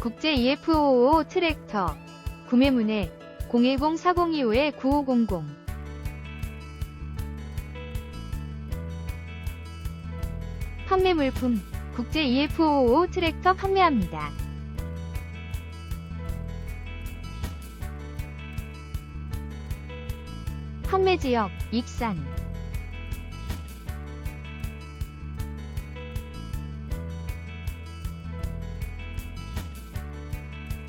국제 EF555 트랙터. 구매문의 010-4025-9500 판매 물품 국제 EF555 트랙터 판매합니다. 판매 지역 익산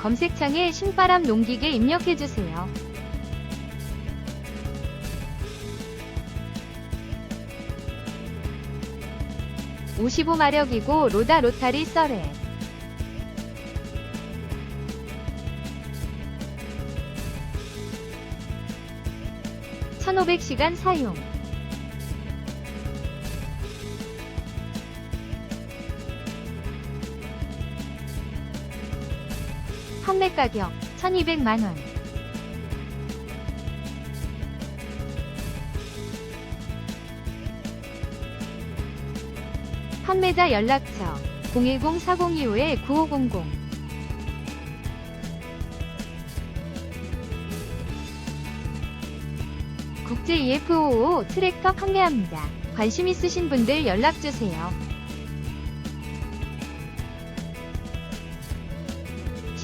검색창에 신바람 농기계 입력해주세요. (55마력이고) 로다 로타리 썰에 1500시간 사용 판매 가격 1200만 원 판매자 연락처 010-4025-9500 국제 EF55 트랙터 판매합니다. 관심 있으신 분들 연락주세요.